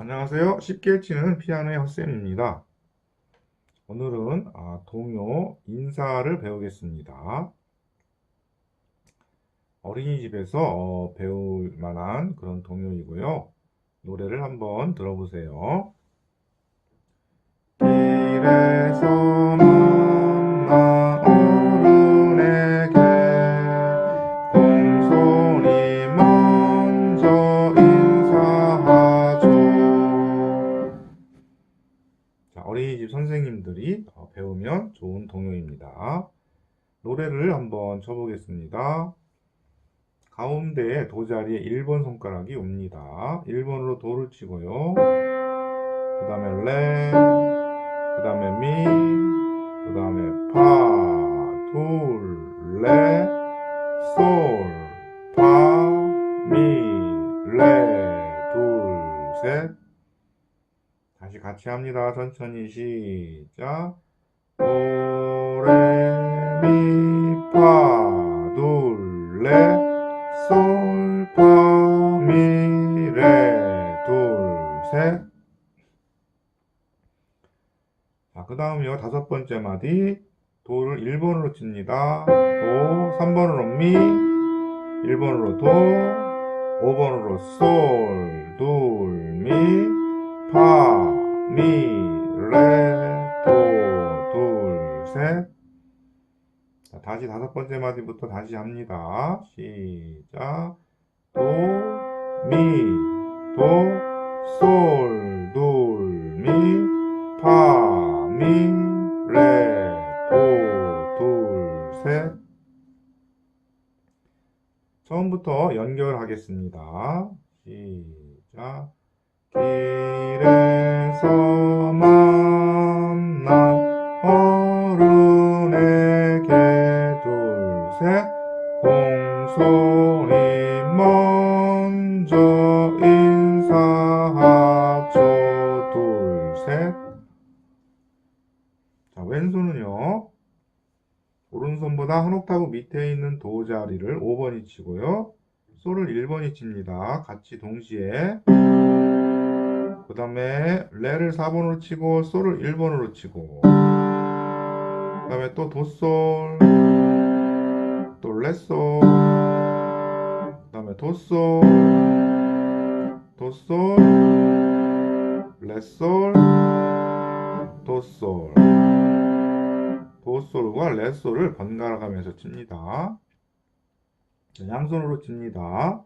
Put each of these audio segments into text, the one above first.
안녕하세요. 쉽게 치는 피아노의 헛쌤입니다. 오늘은 아, 동요 인사를 배우겠습니다. 어린이집에서 어, 배울 만한 그런 동요이고요. 노래를 한번 들어보세요. 길에서 자, 어린이집 선생님들이 어, 배우면 좋은 동요입니다. 노래를 한번 쳐보겠습니다. 가운데에 도 자리에 1번 손가락이 옵니다. 1번으로 도를 치고요. 그 다음에 레, 그 다음에 미, 그 다음에 파, 같이 합니다. 천천히 시작. 도, 레, 미, 파, 둘, 레, 솔, 파, 미, 레, 둘, 셋. 자, 그 다음이요. 다섯 번째 마디. 도를 1번으로 칩니다. 도, 3번으로 미, 1번으로 도, 5번으로 솔, 둘, 미, 파, 미, 레, 도, 둘, 셋. 자, 다시 다섯 번째 마디부터 다시 합니다. 시작. 도, 미, 도, 솔, 둘, 미, 파, 미, 레, 도, 둘, 셋. 처음부터 연결하겠습니다. 시작. 길에서 만난 어른에게 둘, 셋. 공손히 먼저 인사하죠. 둘, 셋. 자, 왼손은요. 오른손보다 한 옥타브 밑에 있는 도 자리를 5번이 치고요. 솔을 1번이 칩니다. 같이 동시에. 그 다음에 레를 4번으로 치고 솔을 1번으로 치고. 그 다음에 또 도솔, 또 레솔, 그 다음에 도솔, 도솔, 레솔, 도솔. 도솔과 레솔을 번갈아 가면서 칩니다. 자, 양손으로 칩니다.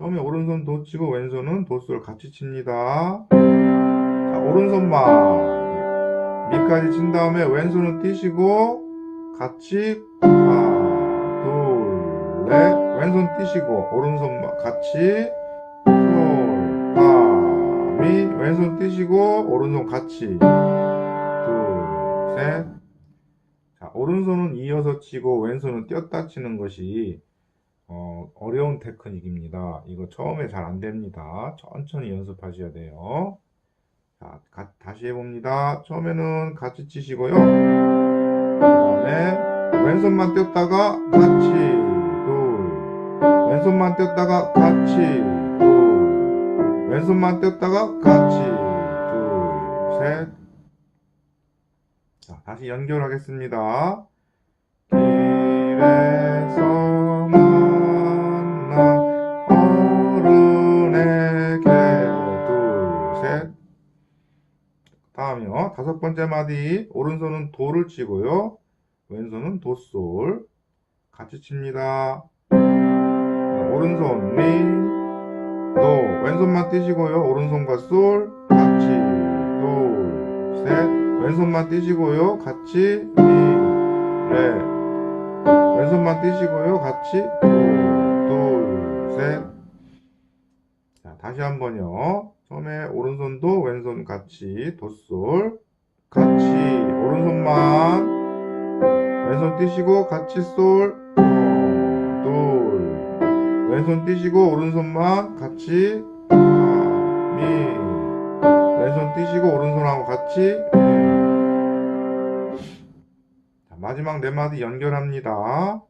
처음에 오른손 도 치고 왼손은 도솔 같이 칩니다. 자, 오른손만. 밑까지 친 다음에 왼손은 띄시고 같이 하나, 둘, 넷. 왼손 띄시고 오른손만 같이. 솔, 파, 미. 왼손 띄시고 오른손 같이. 둘, 셋. 자, 오른손은 이어서 치고 왼손은 띄었다 치는 것이 어, 어려운 테크닉입니다. 이거 처음에 잘 안 됩니다. 천천히 연습하셔야 돼요. 자, 가- 다시 해봅니다. 처음에는 같이 치시고요. 그 다음에 왼손만 띄었다가 같이 둘 왼손만 띄었다가 같이 둘 왼손만 띄었다가 같이 둘셋 자, 다시 연결하겠습니다. 길 다음이요. 다섯 번째 마디. 오른손은 도를 치고요. 왼손은 도솔. 같이 칩니다. 오른손 미, 도. 왼손만 띄시고요. 오른손과 솔. 같이. 둘, 셋. 왼손만 띄시고요. 같이 미, 레. 왼손만 띄시고요. 같이 도, 둘, 셋. 자, 다시 한번요. 처음에 오른손도 왼손 같이 도솔 같이 오른손만 왼손 띄시고 같이 솔, 어, 둘. 왼손 띄시고 오른손만 같이 아, 미. 왼손 띄시고 오른손하고 같이 미. 자, 마지막 네 마디 연결합니다.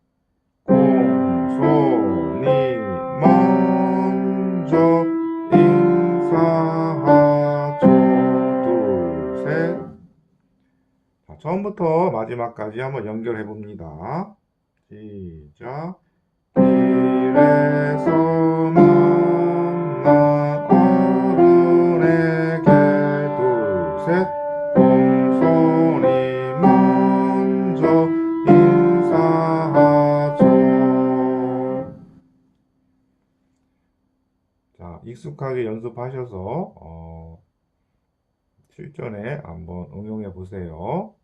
공손히 먼 처음부터 마지막까지 한번 연결해 봅니다. 시작. 길에서 익숙하게 연습하셔서 어, 실전에 한번 응용해 보세요.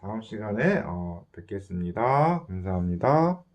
다음 시간에 어, 뵙겠습니다. 감사합니다.